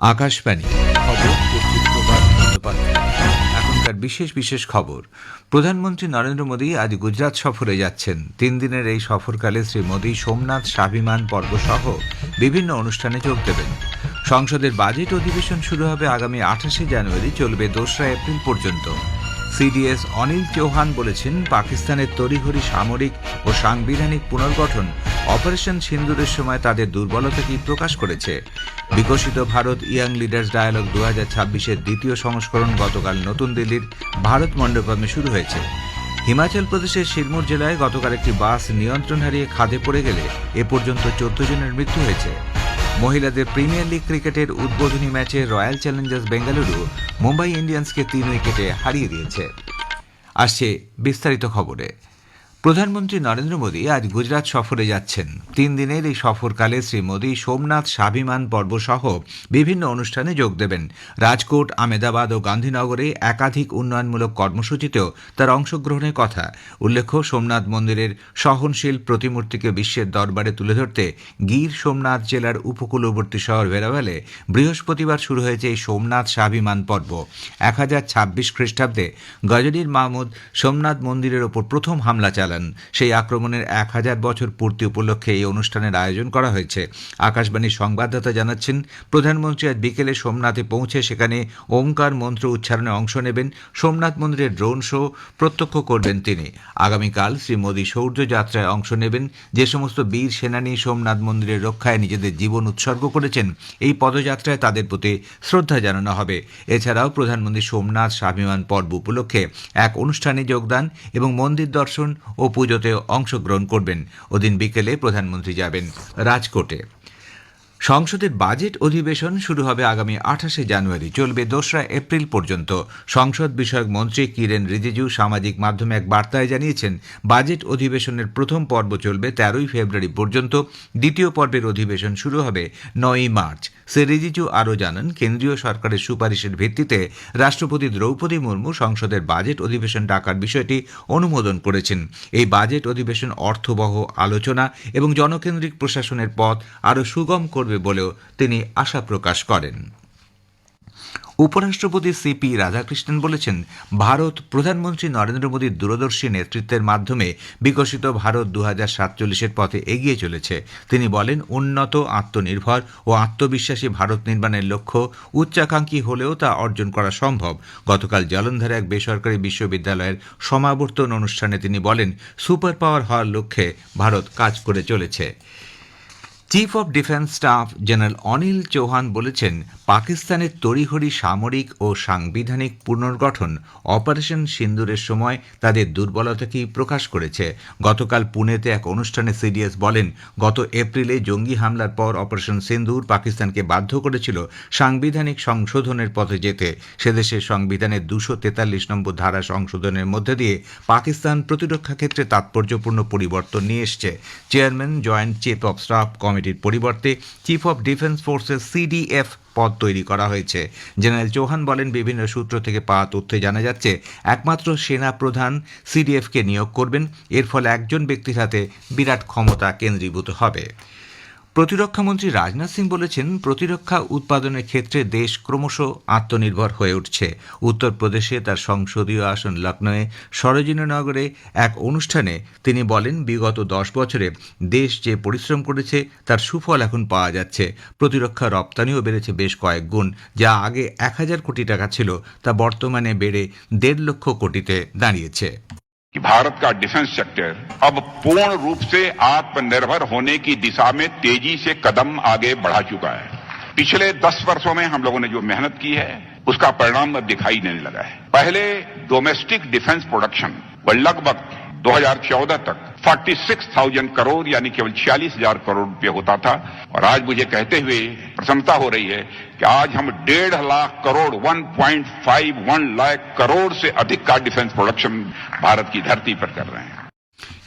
আকাশবাণী। এখনকার বিশেষ বিশেষ খবর। প্রধানমন্ত্রী নরেন্দ্র মোদী আজ গুজরাট সফরে যাচ্ছেন। তিন দিনের এই সফরকালে শ্রী মোদী সোমনাথ স্বাভিমান পর্ব সহ বিভিন্ন অনুষ্ঠানে যোগ দেবেন। সংসদের বাজেট অধিবেশন শুরু হবে আগামী আঠাশে জানুয়ারি, চলবে দোসরা এপ্রিল পর্যন্ত। সিডিএস অনিল চৌহান বলেছেন, পাকিস্তানের তড়িঘড়ি সামরিক ও সাংবিধানিক পুনর্গঠন অপারেশন সিন্দুরের সময় তাদের দুর্বলতাকেই প্রকাশ করেছে। বিকশিত ভারত ইয়াং লিডার্স ডায়ালগ দু হাজার ছাব্বিশের দ্বিতীয় সংস্করণ গতকাল নতুন দিল্লির ভারত মণ্ডপমে শুরু হয়েছে। হিমাচল প্রদেশের শিরমুর জেলায় গতকাল একটি বাস নিয়ন্ত্রণ হারিয়ে খাদে পড়ে গেলে এ পর্যন্ত চোদ্দ জনের মৃত্যু হয়েছে। মহিলাদের প্রিমিয়ার লিগ ক্রিকেটের উদ্বোধনী ম্যাচে রয়্যাল চ্যালেঞ্জার্স বেঙ্গালুরু মুম্বাই ইন্ডিয়ান্সকে তিন উইকেটে হারিয়ে দিয়েছে। আসছে বিস্তারিত খবরে। প্রধানমন্ত্রী নরেন্দ্র মোদী আজ গুজরাট সফরে যাচ্ছেন। তিন দিনের এই সফরকালে শ্রী মোদী সোমনাথ স্বাভিমান পর্ব সহ বিভিন্ন অনুষ্ঠানে যোগ দেবেন। রাজকোট আমেদাবাদ ও গান্ধীনগরে একাধিক উন্নয়নমূলক কর্মসূচিতেও তার অংশগ্রহণের কথা। উল্লেখ্য, সোমনাথ মন্দিরের সহনশীল প্রতিমূর্তিকে বিশ্বের দরবারে তুলে ধরতে গির সোমনাথ জেলার উপকূলবর্তী শহর ভেরাভেলে বৃহস্পতিবার শুরু হয়েছে এই সোমনাথ স্বাভিমান পর্ব। এক হাজার ছাব্বিশ খ্রিস্টাব্দে গজনীর মাহমুদ সোমনাথ মন্দিরের ওপর প্রথম হামলা চালান সেই আক্রমণের এক হাজার বছর পূর্তি উপলক্ষে এই অনুষ্ঠানের আয়োজন করা হয়েছে। আকাশবাণীর সংবাদদাতা জানাচ্ছেন, প্রধানমন্ত্রী আজ বিকেলে সোমনাথে পৌঁছে সেখানে ওমকার মন্ত্র উচ্চারণে অংশ নেবেন। সোমনাথ মন্দিরের ড্রোন শো প্রত্যক্ষ করবেন তিনি। আগামীকাল শ্রী মোদী শৌর্য যাত্রায় অংশ নেবেন। যে সমস্ত বীর সেনানী সোমনাথ মন্দিরের রক্ষায় নিজেদের জীবন উৎসর্গ করেছেন, এই পদযাত্রায় তাদের প্রতি শ্রদ্ধা জানানো হবে। এছাড়াও প্রধানমন্ত্রী সোমনাথ স্বাভিমান পর্ব উপলক্ষে এক অনুষ্ঠানে যোগদান এবং মন্দির দর্শন ও পুজোতে অংশগ্রহণ করবেন। ওদিন বিকেলে প্রধানমন্ত্রী যাবেন রাজকোটে। সংসদের বাজেট অধিবেশন শুরু হবে আগামী আঠাশে জানুয়ারি। চলবে দোসরা এপ্রিল পর্যন্ত। সংসদ বিষয়ক মন্ত্রী কিরেন রিজিজু সামাজিক মাধ্যমে এক বার্তায় জানিয়েছেন, বাজেট অধিবেশনের প্রথম পর্ব চলবে তেরোই ফেব্রুয়ারি পর্যন্ত। দ্বিতীয় পর্বের অধিবেশন শুরু হবে নয়ই মার্চ। সে রিজিজু আরও জানান, কেন্দ্রীয় সরকারের সুপারিশের ভিত্তিতে রাষ্ট্রপতি দ্রৌপদী মুর্মু সংসদের বাজেট অধিবেশন ডাকার বিষয়টি অনুমোদন করেছেন। এই বাজেট অধিবেশন অর্থবহ আলোচনা এবং জনকেন্দ্রিক প্রশাসনের পথ আরও সুগম করবে বলেও তিনি আশা প্রকাশ করেন। উপরাষ্ট্রপতি সিপি রাধাকৃষ্ণন বলেছেন, ভারত প্রধানমন্ত্রী নরেন্দ্র মোদীর দূরদর্শী নেতৃত্বের মাধ্যমে বিকশিত ভারত দু হাজার সাতচল্লিশের পথে এগিয়ে চলেছে। তিনি বলেন, উন্নত, আত্মনির্ভর ও আত্মবিশ্বাসী ভারত নির্মাণের লক্ষ্য উচ্চাকাঙ্ক্ষী হলেও তা অর্জন করা সম্ভব। গতকাল জলন্ধরে এক বেসরকারি বিশ্ববিদ্যালয়ের সমাবর্তন অনুষ্ঠানে তিনি বলেন সুপার পাওয়ার হওয়ার লক্ষ্যে ভারত কাজ করে চলেছে। Chief of defence staff general Anil Chauhan বলেছেন পাকিস্তানের তড়িঘড়ি সামরিক ও সাংবিধানিক পুনর্গঠন অপারেশন সিন্দুরের সময় তাদের দুর্বলতাকেই প্রকাশ করেছে। গতকাল পুনেতে এক অনুষ্ঠানে সিডিএস বলেন, গত এপ্রিলে জঙ্গি হামলার পর অপারেশন সিন্দুর পাকিস্তানকে বাধ্য করেছিল সাংবিধানিক সংশোধনের পথে যেতে। সেদেশের সংবিধানের দুশো তেতাল্লিশ নম্বর ধারা সংশোধনের মধ্যে দিয়ে পাকিস্তান প্রতিরক্ষা ক্ষেত্রে তাৎপর্যপূর্ণ পরিবর্তন নিয়ে এসছে। Chairman joint chief of staff কমিটির পরিবর্তে চিফ অব ডিফেন্স ফোর্সের সিডিএফ পদ তৈরি করা হয়েছে। জেনারেল চৌহান বলেন, বিভিন্ন সূত্র থেকে পাওয়া তথ্যে জানা যাচ্ছে, একমাত্র সেনা প্রধান সিডিএফকে নিয়োগ করবেন। এর ফলে একজন ব্যক্তির হাতে বিরাট ক্ষমতা কেন্দ্রীভূত হবে। প্রতিরক্ষামন্ত্রী রাজনাথ সিং বলেছেন, প্রতিরক্ষা উৎপাদনের ক্ষেত্রে দেশ ক্রমশ আত্মনির্ভর হয়ে উঠছে। উত্তরপ্রদেশে তার সংসদীয় আসন লখনৌয়ে সরোজিনীনগরে এক অনুষ্ঠানে তিনি বলেন, বিগত দশ বছরে দেশ যে পরিশ্রম করেছে, তার সুফল এখন পাওয়া যাচ্ছে। প্রতিরক্ষা রপ্তানিও বেড়েছে বেশ কয়েক গুণ, যা আগে এক হাজার কোটি টাকা ছিল, তা বর্তমানে বেড়ে দেড় লক্ষ কোটিতে দাঁড়িয়েছে। कि भारत का डिफेंस सेक्टर अब पूर्ण रूप से आत्मनिर्भर होने की दिशा में तेज़ी से कदम आगे बढ़ा चुका है। पिछले दस वर्षों में हम लोगों ने जो मेहनत की है, उसका परिणाम अब दिखाई देने लगा है। पहले डोमेस्टिक डिफेंस प्रोडक्शन लगभग 2014 तक 46,000 करोड़ यानी केवल छियालीस हज़ार करोड़ रुपये होता था। और आज मुझे कहते हुए प्रसन्नता हो रही है कि आज हम डेढ़ लाख करोड़ 1.51 लाख करोड़ से अधिक का डिफेंस प्रोडक्शन भारत की धरती पर कर रहे हैं।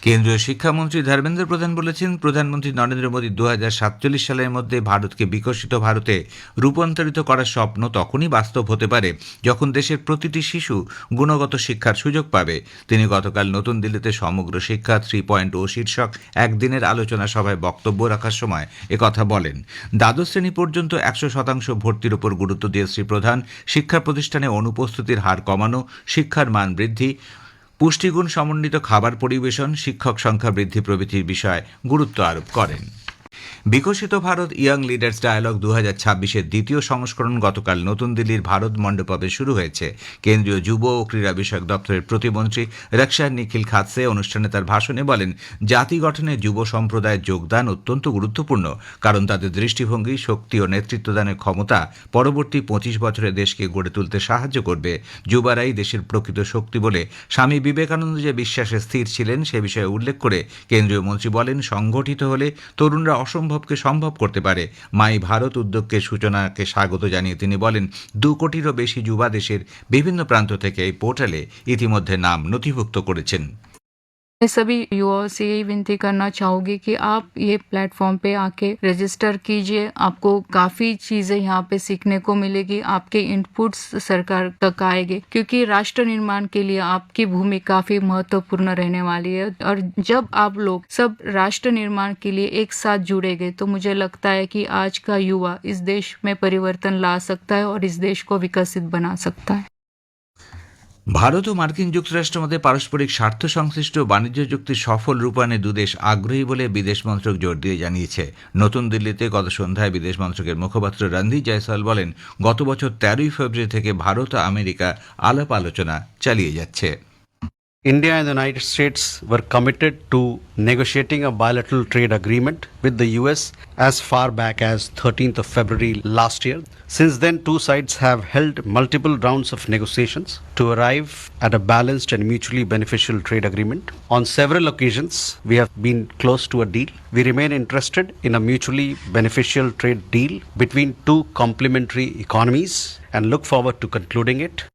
কেন্দ্রীয় শিক্ষামন্ত্রী ধর্মেন্দ্র প্রধান বলেছেন, প্রধানমন্ত্রী নরেন্দ্র মোদী দু সাতচল্লিশ সালের মধ্যে ভারতকে বিকশিত ভারতে রূপান্তরিত করার স্বপ্ন তখনই বাস্তব হতে পারে যখন দেশের প্রতিটি শিশু গুণগত শিক্ষার সুযোগ পাবে। তিনি গতকাল নতুন দিল্লিতে সমগ্র শিক্ষা থ্রি পয়েন্ট ও শীর্ষক একদিনের আলোচনা সভায় বক্তব্য রাখার সময় একথা বলেন। দ্বাদশ শ্রেণি পর্যন্ত একশো শতাংশ ভর্তির উপর গুরুত্ব দিয়ে শ্রী প্রধান, শিক্ষা প্রতিষ্ঠানে অনুপস্থিতির হার কমানো, শিক্ষার মান বৃদ্ধি পুষ্টিগুণ সমন্বিত খাবার পরিবেশন শিক্ষক সংখ্যা বৃদ্ধি প্রভৃতির বিষয়ে গুরুত্ব আরোপ করেন। বিকশিত ভারত ইয়াং লিডার্স ডায়ালগ দু হাজার ছাব্বিশের দ্বিতীয় সংস্করণ গতকাল নতুন দিল্লির ভারত মণ্ডপে শুরু হয়েছে। কেন্দ্রীয় যুব ও ক্রীড়া বিষয়ক দপ্তরের প্রতিমন্ত্রী রক্ষা নিখিল খাতসে অনুষ্ঠানে তার ভাষণে বলেন, জাতি গঠনে যুব সম্প্রদায়ের যোগদান অত্যন্ত গুরুত্বপূর্ণ, কারণ তাদের দৃষ্টিভঙ্গি, শক্তি ও নেতৃত্বদানের ক্ষমতা পরবর্তী পঁচিশ বছরে দেশকে গড়ে তুলতে সাহায্য করবে। যুবারাই দেশের প্রকৃত শক্তি বলে স্বামী বিবেকানন্দ যে বিশ্বাসে স্থির ছিলেন সে বিষয়ে উল্লেখ করে কেন্দ্রীয় মন্ত্রী বলেন, সংগঠিত হলে তরুণরা অসম্ভবকে সম্ভব করতে পারে। মাই ভারত উদ্যোগকে সূচনাকে স্বাগত জানিয়ে তিনি বলেন, দু কোটিরও বেশি যুবা দেশের বিভিন্ন প্রান্ত থেকে এই পোর্টালে ইতিমধ্যে নাম নথিভুক্ত করেছেন। मैं सभी युवाओं से यही विनती करना चाहूँगी कि आप ये प्लेटफॉर्म पे आके रजिस्टर कीजिए। आपको काफ़ी चीज़ें यहाँ पे सीखने को मिलेगी, आपके इनपुट्स सरकार तक आएँगे, क्योंकि राष्ट्र निर्माण के लिए आपकी भूमि काफ़ी महत्वपूर्ण रहने वाली है। और जब आप लोग सब राष्ट्र निर्माण के लिए एक साथ जुड़ेंगे तो मुझे लगता है कि आज का युवा इस देश में परिवर्तन ला सकता है और इस देश को विकसित बना सकता है। ভারত ও মার্কিন যুক্তরাষ্ট্রের মধ্যে পারস্পরিক স্বার্থ সংশ্লিষ্ট বাণিজ্য চুক্তি সফল রূপায়ণে দুদেশ আগ্রহী বলে বিদেশ মন্ত্রক জোর দিয়ে জানিয়েছে। নতুন দিল্লিতে গত সন্ধ্যায় বিদেশ মন্ত্রকের মুখপাত্র রণধীর জয়সওয়াল বলেন, গত বছর তেরোই ফেব্রুয়ারি থেকে ভারত ও আমেরিকা আলাপ আলোচনা চালিয়ে যাচ্ছে। India and the United States were committed to negotiating a bilateral trade agreement with the US as far back as 13th of February last year. Since then, two sides have held multiple rounds of negotiations to arrive at a balanced and mutually beneficial trade agreement. On several occasions, we have been close to a deal. We remain interested in a mutually beneficial trade deal between two complementary economies and look forward to concluding it.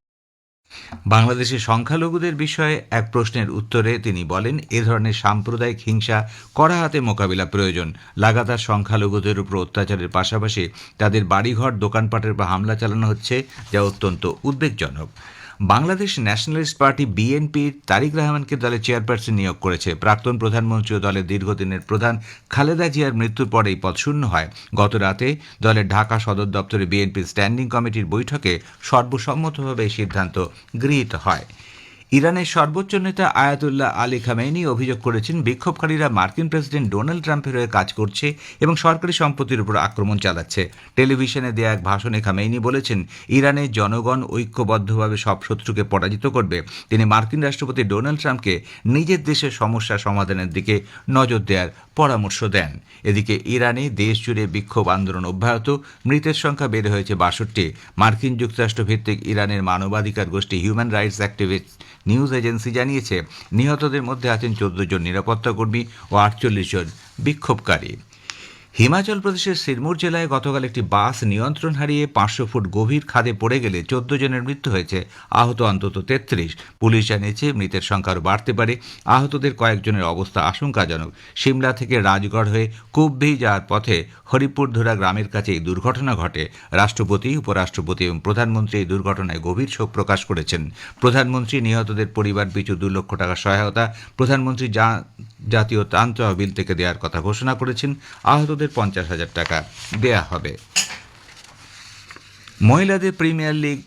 বাংলাদেশের সংখ্যালঘুদের বিষয়ে এক প্রশ্নের উত্তরে তিনি বলেন, এ ধরনের সাম্প্রদায়িক হিংসা কড়া হাতে মোকাবিলা প্রয়োজন। লাগাতার সংখ্যালঘুদের উপর অত্যাচারের পাশাপাশি তাদের বাড়িঘর, দোকানপাটের উপর হামলা চালানো হচ্ছে, যা অত্যন্ত উদ্বেগজনক। বাংলাদেশ ন্যাশনালিস্ট পার্টি বিএনপির তারিক রহমানকে দলের চেয়ারপারসন নিয়োগ করেছে। প্রাক্তন প্রধানমন্ত্রী ও দলের দীর্ঘদিনের প্রধান খালেদা জিয়ার মৃত্যুর পর এই পদ শূন্য হয়। গত রাতে দলের ঢাকা সদর দপ্তরে বিএনপির স্ট্যান্ডিং কমিটির বৈঠকে সর্বসম্মতভাবে এই সিদ্ধান্ত গৃহীত হয়। ইরানের সর্বোচ্চ নেতা আয়াতুল্লাহ আলী খামেনি অভিযোগ করেছেন, বিক্ষোভকারীরা মার্কিন প্রেসিডেন্ট ডোনাল্ড ট্রাম্পের হয়ে কাজ করছে এবং সরকারি সম্পত্তির উপর আক্রমণ চালাচ্ছে। টেলিভিশনে দেয়া এক ভাষণে খামেইনি বলেছেন ইরানের জনগণ ঐক্যবদ্ধভাবে সব শত্রুকে পরাজিত করবে। তিনি মার্কিন রাষ্ট্রপতি ডোনাল্ড ট্রাম্পকে নিজের দেশের সমস্যা সমাধানের দিকে নজর দেওয়ার পরামর্শ দেন। এদিকে ইরানে দেশ জুড়ে বিক্ষোভ আন্দোলন অব্যাহত, মৃতের সংখ্যা বেড়ে হয়েছে বাষট্টি। মার্কিন যুক্তরাষ্ট্র ভিত্তিক ইরানের মানবাধিকার গোষ্ঠী human rights activist news agency জানিয়েছে নিহতদের মধ্যে আছেন চোদ্দ জন নিরাপত্তা কর্মী ও আটচল্লিশ জন বিক্ষোভকারী। হিমাচল প্রদেশের সিরমুর জেলায় গতকাল একটি বাস নিয়ন্ত্রণ হারিয়ে পাঁচশো ফুট গভীর খাদে পড়ে গেলে চোদ্দ জনের মৃত্যু হয়েছে। আহত অন্তত তেত্রিশ। পুলিশ জানিয়েছে, মৃতের সংখ্যা বাড়তে পারে। আহতদের কয়েকজনের অবস্থা আশঙ্কাজনক। সিমলা থেকে রাজগড় হয়ে কুব্বি যাওয়ার পথে হরিপুরধুরা গ্রামের কাছে এই দুর্ঘটনা ঘটে। রাষ্ট্রপতি, উপরাষ্ট্রপতি এবং প্রধানমন্ত্রী এই দুর্ঘটনায় গভীর শোক প্রকাশ করেছেন। প্রধানমন্ত্রী, নিহতদের পরিবার পিছু দু লক্ষ টাকা সহায়তা, প্রধানমন্ত্রী জাতীয় ত্রাণ তহবিল থেকে দেওয়ার কথা ঘোষণা করেছেন। আহতদের পঞ্চাশ হাজার টাকা দেয়া হবে। মহিলাদের প্রিমিয়ার লিগ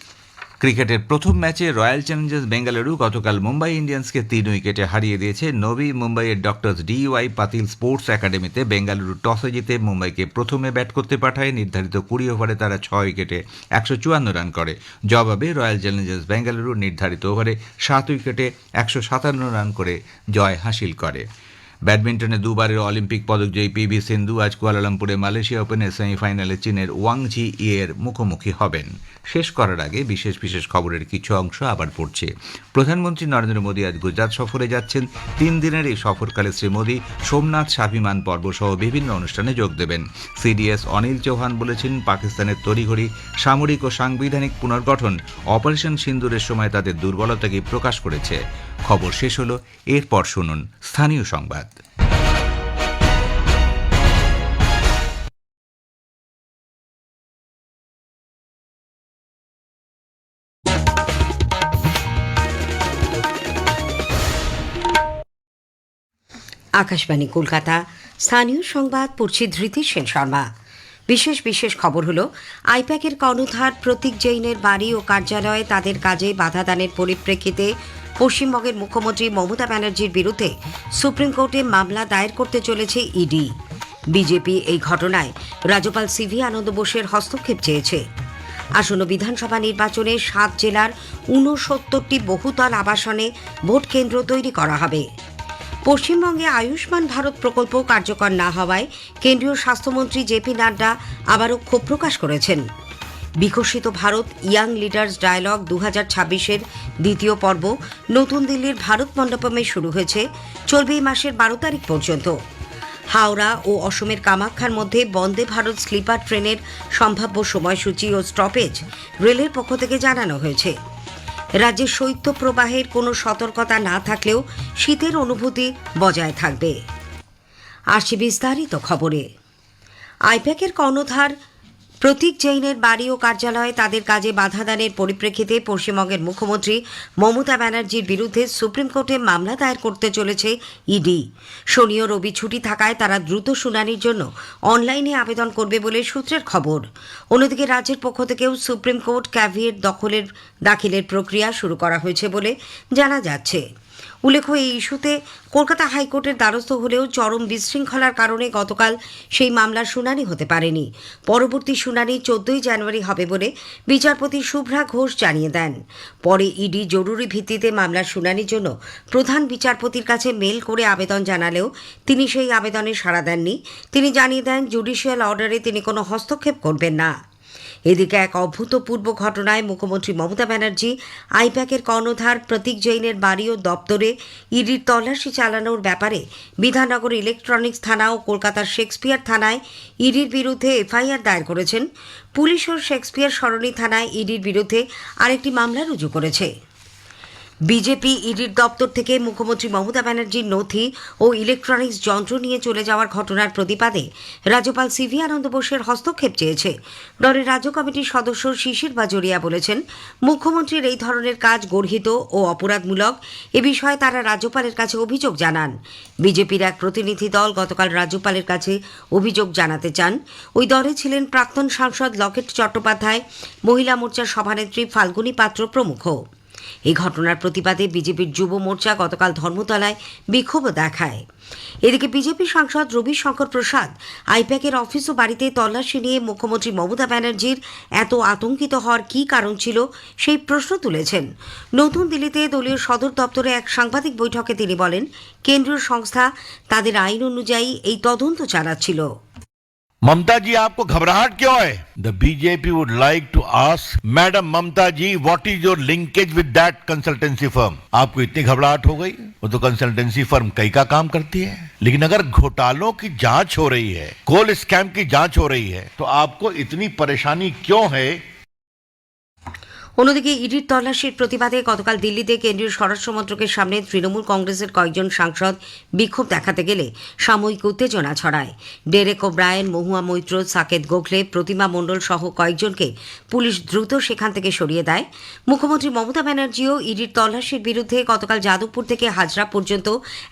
ক্রিকেটের প্রথম ম্যাচে রয়্যাল চ্যালেঞ্জার্স বেঙ্গালুরু গতকাল মুম্বাই ইন্ডিয়ান্সকে তিন উইকেটে হারিয়ে দিয়েছে। নবী মুম্বাইয়ের ডক্টরস ডিওয়াই পাতিল স্পোর্টস একাডেমিতে বেঙ্গালুরু টসে জিতে মুম্বাইকে প্রথমে ব্যাট করতে পাঠায়। নির্ধারিত কুড়ি ওভারে তারা ছয় উইকেটে একশো চুয়ান্ন রান করে। জবাবে রয়্যাল চ্যালেঞ্জার্স বেঙ্গালুরু নির্ধারিত ওভারে সাত উইকেটে একশো সাতান্ন রান করে জয় হাসিল করে। ব্যাডমিন্টনে দুবারের অলিম্পিক পদকজয়ী পিভি সিন্ধু আজ কুয়ালালামপুরে মালয়েশিয়া ওপেনের সেমিফাইনালে চীনের ওয়াংঝি ইয়ের মুখোমুখি হবেন। শেষ করার আগে বিশেষ বিশেষ খবরের কিছু অংশ আবার পড়ছে। প্রধানমন্ত্রী নরেন্দ্র মোদী আজ গুজরাট সফরে যাচ্ছেন। তিন দিনের এই সফরকালে শ্রী মোদী সোমনাথ স্বাভিমান পর্ব সহ বিভিন্ন অনুষ্ঠানে যোগ দেবেন। সিডিএস অনিল চৌহান বলেছেন, পাকিস্তানের তড়িঘড়ি সামরিক ও সাংবিধানিক পুনর্গঠন অপারেশন সিন্দুরের সময় তাদের দুর্বলতাকে প্রকাশ করেছে। খবর শেষ হলো, এরপর শুনুন স্থানীয় সংবাদ। আকাশবাণী কলকাতা, স্থানীয় সংবাদ, পড়ছি ধৃতি সেন শর্মা। বিশেষ বিশেষ খবর হলো, আইপ্যাকের কর্ণধার প্রতীক জৈনের বাড়ি ও কার্যালয়ে তাদের কাজে বাধা দানের পরিপ্রেক্ষিতে পশ্চিমবঙ্গের মুখ্যমন্ত্রী মমতা ব্যানার্জির বিরুদ্ধে সুপ্রিম কোর্টে মামলা দায়ের করতে চলেছে ইডি। বিজেপি এই ঘটনায় রাজ্যপাল সিভি আনন্দ বোসের হস্তক্ষেপ চেয়েছে। আসন্ন বিধানসভা নির্বাচনে সাত জেলার ঊনসত্তরটি বহুতল আবাসনে ভোট কেন্দ্র তৈরি করা হবে। পশ্চিমবঙ্গে আয়ুষ্মান ভারত প্রকল্প কার্যকর না হওয়ায় কেন্দ্রীয় স্বাস্থ্যমন্ত্রী জেপি নাড্ডা আবারও ক্ষোভ প্রকাশ করেছেন। বিকশিত ভারত ইয়াং লিডার্স ডায়ালগ দু হাজার ছাব্বিশের দ্বিতীয় পর্ব নতুন দিল্লির ভারত মণ্ডপমে শুরু হয়েছে, চলবে এই মাসের বারো তারিখ পর্যন্ত। হাওড়া ও অসমের কামাখ্যার মধ্যে বন্দে ভারত স্লিপার ট্রেনের সম্ভাব্য সময়সূচি ও স্টপেজ রেলের পক্ষ থেকে জানানো হয়েছে। রাজ্যে শৈত্য প্রবাহের কোনো সতর্কতা না থাকলেও শীতের অনুভূতি বজায় থাকবে। আসছে বিস্তারিত খবরে। আইপ্যাকের কর্ণধার প্রতীক জৈনের বাড়ি ও কার্যালয়ে তাদের কাজে বাধা দানের পরিপ্রেক্ষিতে পশ্চিমবঙ্গের মুখ্যমন্ত্রী মমতা ব্যানার্জির বিরুদ্ধে সুপ্রিম কোর্টে মামলা দায়ের করতে চলেছে ইডি। শনি ও রবি ছুটি থাকায় তারা দ্রুত শুনানির জন্য অনলাইনে আবেদন করবে বলে সূত্রের খবর। অন্যদিকে রাজ্যের পক্ষ থেকেও সুপ্রিম কোর্ট ক্যাভিয়েট দখলের দাখিলের প্রক্রিয়া শুরু করা হয়েছে বলে জানা যাচ্ছে। উল্লেখ্য, এই ইস্যুতে কলকাতা হাইকোর্টের দ্বারস্থ হলেও চরম বিশৃঙ্খলার কারণে গতকাল সেই মামলার শুনানি হতে পারেনি। পরবর্তী শুনানি চোদ্দই জানুয়ারি হবে বলে বিচারপতি শুভ্রা ঘোষ জানিয়ে দেন। পরে ইডি জরুরি ভিত্তিতে মামলার শুনানির জন্য প্রধান বিচারপতির কাছে মেল করে আবেদন জানালেও তিনি সেই আবেদনে সাড়া দেননি। তিনি জানিয়ে দেন, জুডিশিয়াল অর্ডারে তিনি কোনো হস্তক্ষেপ করবেন না। এদিকে এক অভূতপূর্ব ঘটনায় মুখ্যমন্ত্রী মমতা ব্যানার্জি আইপ্যাকের কর্ণধার প্রতীক জৈনের বাড়ি ও দপ্তরে ইডির তল্লাশি চালানোর ব্যাপারে বিধাননগর ইলেকট্রনিক্স থানা ও কলকাতার শেক্সপিয়ার থানায় ইডির বিরুদ্ধে এফআইআর দায়ের করেছেন। পুলিশ ও শেক্সপিয়ার সরণি থানায় ইডির বিরুদ্ধে আরেকটি মামলা রুজু করেছে। বিজেপি ইডির দপ্তর থেকে মুখ্যমন্ত্রী মমতা ব্যানার্জির নথি ও ইলেকট্রনিক্স যন্ত্র নিয়ে চলে যাওয়ার ঘটনার প্রতিবাদে রাজ্যপাল সিভি আনন্দ বোসের হস্তক্ষেপ চেয়েছে। দলের রাজ্য কমিটির সদস্য শিশির বাজরিয়া বলেছেন, মুখ্যমন্ত্রীর এই ধরনের কাজ গর্হিত ও অপরাধমূলক। এ বিষয়ে তারা রাজ্যপালের কাছে অভিযোগ জানান। বিজেপির এক প্রতিনিধি দল গতকাল রাজ্যপালের কাছে অভিযোগ জানাতে চান। ওই দলে ছিলেন প্রাক্তন সাংসদ লকেট চট্টোপাধ্যায়, মহিলা মোর্চার সভানেত্রী ফাল্গুনী পাত্র প্রমুখ। এই ঘটনার প্রতিবাদে বিজেপির যুব মোর্চা গতকাল ধর্মতলায় বিক্ষোভ দেখায়। এদিকে বিজেপি সাংসদ রবি শঙ্কর প্রসাদ আইপ্যাকের অফিস ও বাড়িতে তল্লাশি নিয়ে মুখ্যমন্ত্রী মমতা ব্যানার্জির এত আতঙ্কিত হওয়ার কী কারণ ছিল সেই প্রশ্ন তুলেছেন। নতুন দিল্লিতে দলীয় সদর দপ্তরে এক সাংবাদিক বৈঠকে তিনি বলেন, কেন্দ্রীয় সংস্থা তাদের আইন অনুযায়ী এই তদন্ত চালাচ্ছিল। ममता जी, आपको घबराहट क्यों है? The BJP would like to ask madam Mamata ji what is your linkage with that consultancy firm आपको इतनी घबराहट हो गई? वो तो कंसल्टेंसी फर्म कई का काम करती है। लेकिन अगर घोटालों की जाँच हो रही है कोल स्कैम की जाँच हो रही है तो आपको इतनी परेशानी क्यों है অন্যদিকে ইডির তল্লাশির প্রতিবাদে গতকাল দিল্লিতে কেন্দ্রীয় স্বরাষ্ট্র মন্ত্রকের সামনে তৃণমূল কংগ্রেসের কয়েকজন সাংসদ বিক্ষোভ দেখাতে গেলে সাময়িক উত্তেজনা ছড়ায়। ডেরেক ও ব্রায়ন মহুয়া মৈত্র, সাকেত গোখলে, প্রতিমা মণ্ডল সহ কয়েকজনকে পুলিশ দ্রুত সেখান থেকে সরিয়ে দেয়। মুখ্যমন্ত্রী মমতা ব্যানার্জিও ইডির তল্লাশির বিরুদ্ধে গতকাল যাদবপুর থেকে হাজরা পর্যন্ত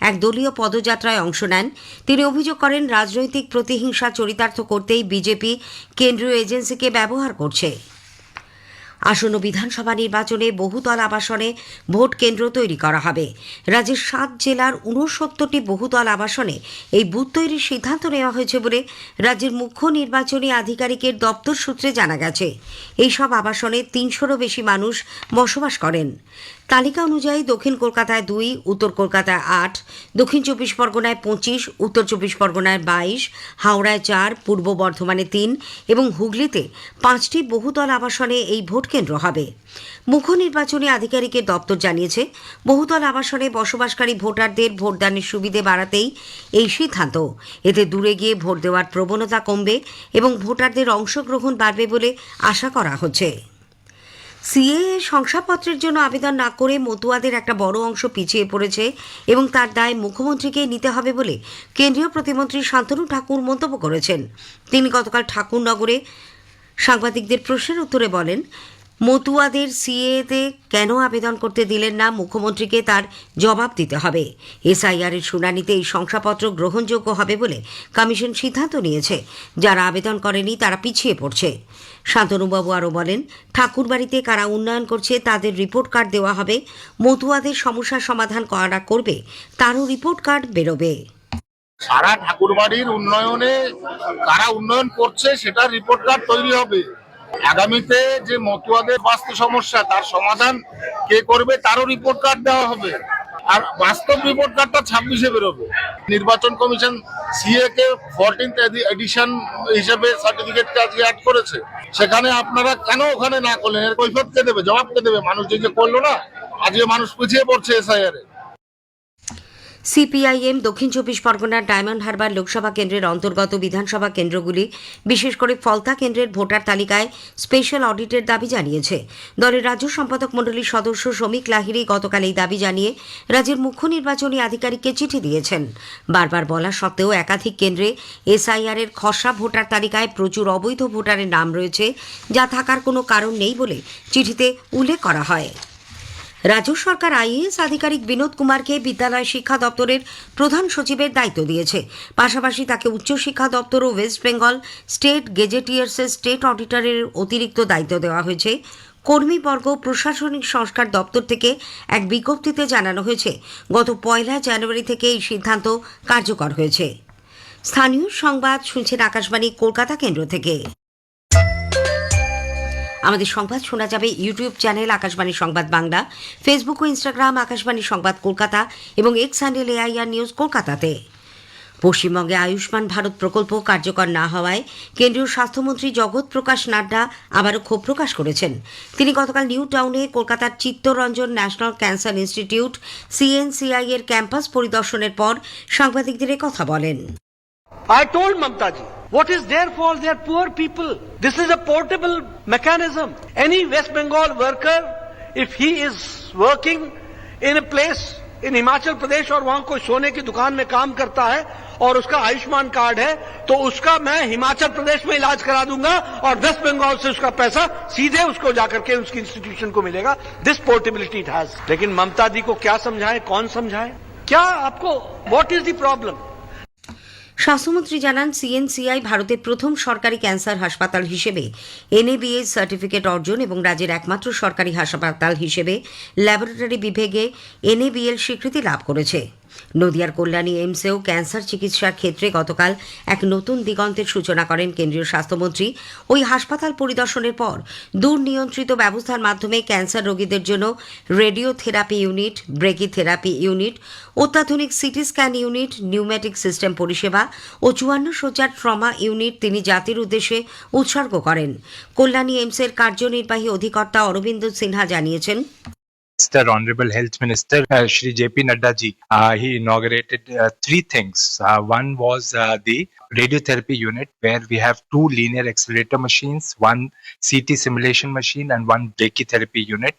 এক দলীয় পদযাত্রায় অংশ নেন। তিনি অভিযোগ করেন, রাজনৈতিক প্রতিহিংসা চরিতার্থ করতেই বিজেপি কেন্দ্রীয় এজেন্সিকে ব্যবহার করছে। আসন্ন বিধানসভা নির্বাচনে বহুতল আবাসনে ভোট কেন্দ্র তৈরি করা হবে। রাজ্যের সাত জেলার ঊনসত্তরটি বহুতল আবাসনে এই বুথ তৈরির সিদ্ধান্ত নেওয়া হয়েছে বলে রাজ্যের মুখ্য নির্বাচনী আধিকারিকের দপ্তর সূত্রে জানা গেছে। এইসব আবাসনে তিনশোরও বেশি মানুষ বসবাস করেন। তালিকা অনুযায়ী দক্ষিণ কলকাতায় দুই, উত্তর কলকাতায় আট, দক্ষিণ চব্বিশ পরগনায় পঁচিশ, উত্তর চব্বিশ পরগনায় বাইশ, হাওড়ায় চার, পূর্ব বর্ধমানে তিন এবং হুগলিতে পাঁচটি বহুতল আবাসনে এই ভোট কেন্দ্র হবে। মুখ্য নির্বাচনী আধিকারিকের দপ্তর জানিয়েছে, বহুতল আবাসনে বসবাসকারী ভোটারদের ভোটদানের সুবিধে বাড়াতেই এই সিদ্ধান্ত। এতে দূরে গিয়ে ভোট দেওয়ার প্রবণতা কমবে এবং ভোটারদের অংশগ্রহণ বাড়বে বলে আশা করা হচ্ছে। সিএ শংসাপত্রের জন্য আবেদন না করে মতুয়াদের একটা বড় অংশ পিছিয়ে পড়েছে এবং তার দায় মুখ্যমন্ত্রীকে নিতে হবে বলে কেন্দ্রীয় প্রতিমন্ত্রী শান্তনু ঠাকুর মন্তব্য করেছেন। তিনি গতকাল ঠাকুরনগরে সাংবাদিকদের প্রশ্নের উত্তরে বলেন মতুয়াদের সিএতে কেন আবেদন করতে দিলেন না মুখ্যমন্ত্রীকে তার জবাব দিতে হবে। এসআইআর এর শুনানিতে এই শংসাপত্র গ্রহণযোগ্য হবে বলে কমিশন সিদ্ধান্ত নিয়েছে। যারা আবেদন করেনি তারা পিছিয়ে পড়ছে। শান্তনুবাবু আরও বলেন, ঠাকুরবাড়িতে কারা উন্নয়ন করছে তাদের রিপোর্ট কার্ড দেওয়া হবে। মতুয়াদের সমস্যার সমাধান করা করবে, তারও রিপোর্ট কার্ড বেরোবে। সারা ঠাকুরবাড়ির উন্নয়নে কারা উন্নয়ন করছে সেটা রিপোর্ট কার্ড তৈরি হবে। আগামীতে যে মতুয়াদের বাস্তু সমস্যা, তার সমাধান কে করবে তারও রিপোর্ট কার্ড দেওয়া হবে। আর বাস্তব রিপোর্ট কার্ডটা ছাব্বিশে বেরোবে। নির্বাচন কমিশন সিএ কে ফোরটিন্থ এডিশন হিসেবে সার্টিফিকেটটা আজকে অ্যাড করেছে, সেখানে আপনারা কেন ওখানে না করলেন? এর কৈফত কে দেবে? জবাব কে দেবে? মানুষ যে করল না, আজকে মানুষ পিছিয়ে পড়ছে এসআইআর এ। সিপিআইএম দক্ষিণ চব্বিশ পরগনার ডায়মন্ড হারবার লোকসভা কেন্দ্রের অন্তর্গত বিধানসভা কেন্দ্রগুলি বিশেষ করে ফলতা কেন্দ্রের ভোটার তালিকায় স্পেশাল অডিটের দাবি জানিয়েছে। দলের রাজ্য সম্পাদক মণ্ডলীর সদস্য শ্রমিক লাহিড়ী গতকাল এই দাবি জানিয়ে রাজ্যের মুখ্য নির্বাচনী আধিকারিককে চিঠি দিয়েছেন। বারবার বলা সত্ত্বেও একাধিক কেন্দ্রে এসআইআর এর খসড়া ভোটার তালিকায় প্রচুর অবৈধ ভোটারের নাম রয়েছে, যা থাকার কোনো কারণ নেই বলে চিঠিতে উল্লেখ করা হয়। রাজ্য সরকার আইএএস আধিকারিক বিনোদ কুমারকে বিদ্যালয় শিক্ষা দপ্তরের প্রধান সচিবের দায়িত্ব দিয়েছে। পাশাপাশি তাকে উচ্চশিক্ষা দপ্তর ও ওয়েস্ট বেঙ্গল স্টেট গেজেটিয়ার্সের স্টেট অডিটরের অতিরিক্ত দায়িত্ব দেওয়া হয়েছে। কর্মীবর্গ প্রশাসনিক সংস্কার দপ্তর থেকে এক বিজ্ঞপ্তিতে জানানো হয়েছে, গত পয়লা জানুয়ারি থেকে এই সিদ্ধান্ত কার্যকর হয়েছে। স্থানীয় সংবাদ শুনছেন আকাশবাণী, কলকাতা কেন্দ্র থেকে। আমাদের সংবাদ শোনা যাবে YouTube channel Akashvani Sambad Bangla Facebook ও ইনস্টাগ্রাম আকাশবাণী সংবাদ কলকাতা এবং এক্স হ্যান্ডেল এআইআর নিউজ কলকাতাতে। পশ্চিমবঙ্গে আয়ুষ্মান ভারত প্রকল্প কার্যকর না হওয়ায় কেন্দ্রীয় স্বাস্থ্যমন্ত্রী জগৎ প্রকাশ নাড্ডা আবারও ক্ষোভ প্রকাশ করেছেন। তিনি গতকাল নিউ টাউনে কলকাতার Chittaranjan national cancer institute CNCI এর ক্যাম্পাস পরিদর্শনের পর সাংবাদিকদের কথা বলেন। Told Mamta ji, what is their fault? They are poor people. This is a portable mechanism. Any West Bengal worker, if he is working in a place in Himachal Pradesh और वहाँ कोई सोने की दुकान में काम करता है और उसका आयुष्मान कार्ड है तो उसका मैं हिमाचल प्रदेश में इलाज करा दूँगा और वेस्ट बंगाल से उसका पैसा सीधे उसको जाकर के उसकी इंस्टीट्यूशन को मिलेगा दिस पोर्टेबिलिटी इट हैज़ लेकिन ममता जी को क्या समझाएँ कौन समझाएँ क्या आपको व्हाट इज़ द प्रॉब्लम স্বাস্থ্যমন্ত্রী জানান, সিএনসিআই ভারতের প্রথম সরকারি ক্যান্সার হাসপাতাল হিসেবে এনএবিএ সার্টিফিকেট অর্জন এবং রাজ্যের একমাত্র সরকারি হাসপাতাল হিসেবে ল্যাবরেটরি বিভাগে এনএবিএল স্বীকৃতি লাভ করেছে। নদিয়ার কল্যাণী এইমসেও ক্যান্সার চিকিৎসার ক্ষেত্রে গতকাল এক নতুন দিগন্তের সূচনা করেন কেন্দ্রীয় স্বাস্থ্যমন্ত্রী। ওই হাসপাতাল পরিদর্শনের পর দূর নিয়ন্ত্রিত ব্যবস্থার মাধ্যমে ক্যান্সার রোগীদের জন্য radio therapy unit brachy therapy unit, অত্যাধুনিক CT scan unit, pneumatic system পরিষেবা ও চুয়ান্ন শয্যার ট্রমা ইউনিট তিনি জাতির উদ্দেশ্যে উৎসর্গ করেন। কল্যাণী এইমসের কার্যনির্বাহী অধিকর্তা অরবিন্দ সিনহা জানিয়েছেন Mr. Honorable Health Minister uh, Shri JP Nadda ji, uh, he inaugurated uh, three things. Uh, one was uh, the radiotherapy unit, where we have two linear accelerator machines, one CT simulation machine, and one brachytherapy unit.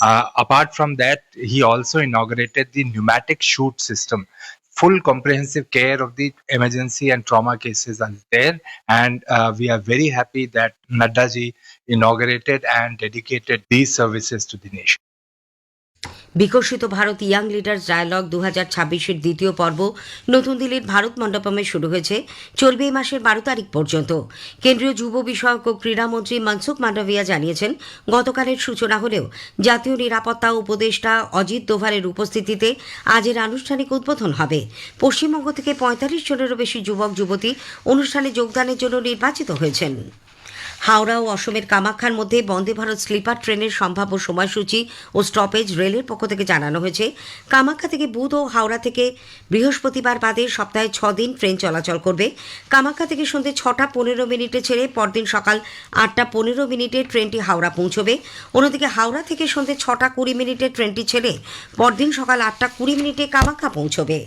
Uh, apart from that, he also inaugurated the pneumatic chute system. Full comprehensive care of the emergency and trauma cases are there, and uh, we are very happy that Nadda ji inaugurated and dedicated these services to the nation. বিকশিত Bharat young leaders dialogue দু হাজার ছাব্বিশের দ্বিতীয় পর্ব নতুন দিল্লির ভারত মণ্ডপমে শুরু হয়েছে। চলবে এই মাসের বারো তারিখ পর্যন্ত। কেন্দ্রীয় যুব বিষয়ক ও ক্রীড়ামন্ত্রী মনসুখ মান্ডভিয়া জানিয়েছেন, গতকালের সূচনা হলেও জাতীয় নিরাপত্তা উপদেষ্টা অজিত দোভালের উপস্থিতিতে আজের আনুষ্ঠানিক উদ্বোধন হবে। পশ্চিমবঙ্গ থেকে পঁয়তাল্লিশ জনেরও বেশি যুবক যুবতী অনুষ্ঠানে যোগদানের জন্য নির্বাচিত হয়েছেন। হাওড়া ও অসমের কামাখ্যার মধ্যে বন্দে ভারত স্লিপার ট্রেনের সম্ভাব্য সময়সূচি ও স্টপেজ রেলের পক্ষ থেকে জানানো হয়েছে। কামাখ্যা থেকে বুধ ও হাওড়া থেকে বৃহস্পতিবার বাদে সপ্তাহে ছ দিন ট্রেন চলাচল করবে। কামাখ্যা থেকে সন্ধ্যে ছটা পনেরো মিনিটে ছেড়ে পরদিন সকাল আটটা পনেরো মিনিটে ট্রেনটি হাওড়া পৌঁছবে। অন্যদিকে হাওড়া থেকে সন্ধ্যে ছটা কুড়ি মিনিটে ট্রেনটি ছেড়ে পরদিন সকাল আটটা কুড়ি মিনিটে কামাখ্যা পৌঁছবে।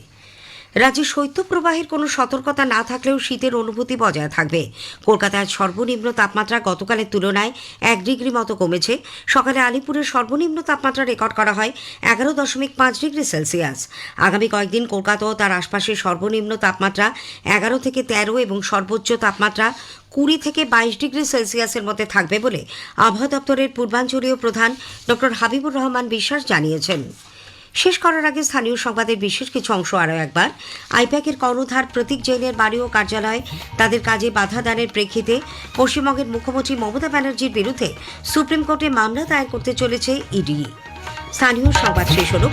রাজ্যে শৈত্যপ্রবাহের কোনো সতর্কতা না থাকলেও শীতের অনুভূতি বজায় থাকবে। কলকাতায় সর্বনিম্ন তাপমাত্রা গতকালের তুলনায় এক ডিগ্রি মতো কমেছে। সকালে আলিপুরের সর্বনিম্ন তাপমাত্রা রেকর্ড করা হয় এগারো দশমিক পাঁচ ডিগ্রি সেলসিয়াস। আগামী কয়েকদিন কলকাতা ও তার আশপাশের সর্বনিম্ন তাপমাত্রা এগারো থেকে তেরো এবং সর্বোচ্চ তাপমাত্রা কুড়ি থেকে বাইশ ডিগ্রি সেলসিয়াসের মধ্যে থাকবে বলে আবহাওয়া দপ্তরের পূর্বাঞ্চলীয় প্রধান ডক্টর হাবিবুর রহমান বিশ্বাস জানিয়েছেন। শেষ করার আগে স্থানীয় সংবাদের বিশেষ কিছু অংশ আরও একবার। আইপ্যাকের কর্ণধার প্রতীক জৈনের বাড়ি ও কার্যালয় তাদের কাজে বাধা দানের প্রেক্ষিতে পশ্চিমবঙ্গের মুখ্যমন্ত্রী মমতা ব্যানার্জির বিরুদ্ধে সুপ্রিম কোর্টে মামলা দায়ের করতে চলেছে ইডি। স্থানীয় সংবাদ শেষ হল।